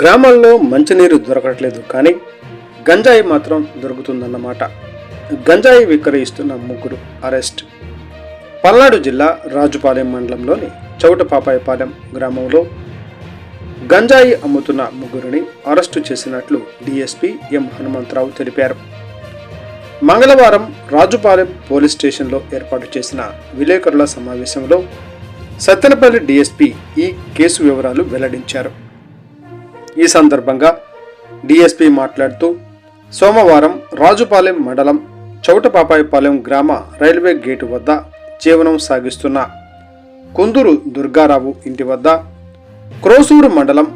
గ్రామాల్లో మంచినీరు దొరకట్లేదు కానీ గంజాయి మాత్రం దొరుకుతుందన్నమాట. గంజాయి విక్రయిస్తున్న ముగ్గురు అరెస్ట్. పల్నాడు జిల్లా రాజుపాలెం మండలంలోని చౌటపాపాయపాలెం గ్రామంలో గంజాయి అమ్ముతున్న ముగ్గురిని అరెస్టు చేసినట్లు డీఎస్పీ ఎం హనుమంతరావు తెలిపారు. మంగళవారం రాజుపాలెం పోలీస్ స్టేషన్లో ఏర్పాటు చేసిన విలేకరుల సమావేశంలో సత్తెనపల్లి డీఎస్పీ ఈ కేసు వివరాలు వెల్లడించారు. ఈ సందర్భంగా డిఎస్పీ మాట్లాడుతూ సోమవారం రాజుపాలెం మండలం చౌటపాపాయపాలెం గ్రామ రైల్వే గేటు వద్ద జీవనం సాగిస్తున్న కుందూరు దుర్గారావు ఇంటి వద్ద క్రోసూరు మండలం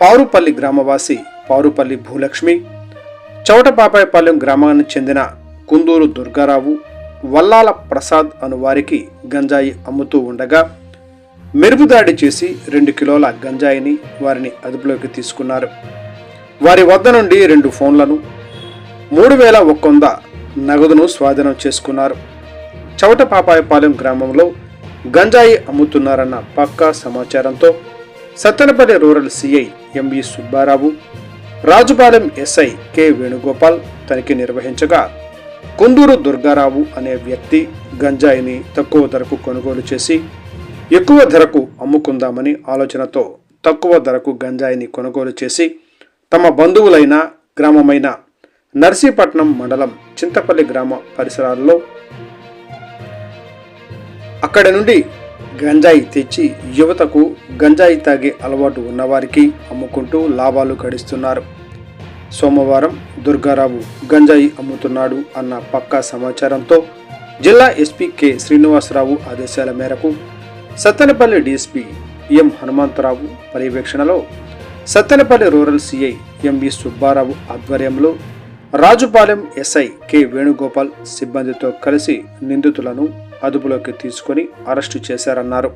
పారుపల్లి గ్రామవాసి పారుపల్లి భూలక్ష్మి చౌటపాపాయపాలెం గ్రామానికి చెందిన కుందూరు దుర్గారావు వల్లాల ప్రసాద్ అను వారికి గంజాయి అమ్ముతూ ఉండగా మెరుపుదాడి చేసి రెండు కిలోల గంజాయిని వారిని అదుపులోకి తీసుకున్నారు. వారి వద్ద నుండి రెండు ఫోన్లను మూడు వేల ఒక్క వంద నగదును స్వాధీనం చేసుకున్నారు. చౌటపాపాయపాలెం గ్రామంలో గంజాయి అమ్ముతున్నారన్న పక్కా సమాచారంతో Sattenapalli rural CI MV Subbarao Rajupalem SI K Venugopal తనిఖీ నిర్వహించగా కుందూరు దుర్గారావు అనే వ్యక్తి గంజాయిని తక్కువ ధరకు కొనుగోలు చేసి ఎక్కువ ధరకు అమ్ముకుందామని ఆలోచనతో తక్కువ ధరకు గంజాయిని కొనుగోలు చేసి తమ బంధువులైన గ్రామమైన నర్సీపట్నం మండలం చింతపల్లి గ్రామ పరిసరాల్లో అక్కడి నుండి గంజాయి తెచ్చి యువతకు గంజాయి తాగే అలవాటు ఉన్నవారికి అమ్ముకుంటూ లాభాలు గడిస్తున్నారు. సోమవారం దుర్గారావు గంజాయి అమ్ముతున్నాడు అన్న పక్కా సమాచారంతో జిల్లా ఎస్పీ కె శ్రీనివాసరావు ఆదేశాల మేరకు సత్తెనపల్లి డీఎస్పీ ఎం హనుమంతరావు పర్యవేక్షణలో Sattenapalli rural CI MV Subbarao ఆధ్వర్యంలో రాజుపాలెం ఎస్ఐ కె వేణుగోపాల్ సిబ్బందితో కలిసి నిందితులను అదుపులోకి తీసుకొని అరెస్టు చేశారన్నారు.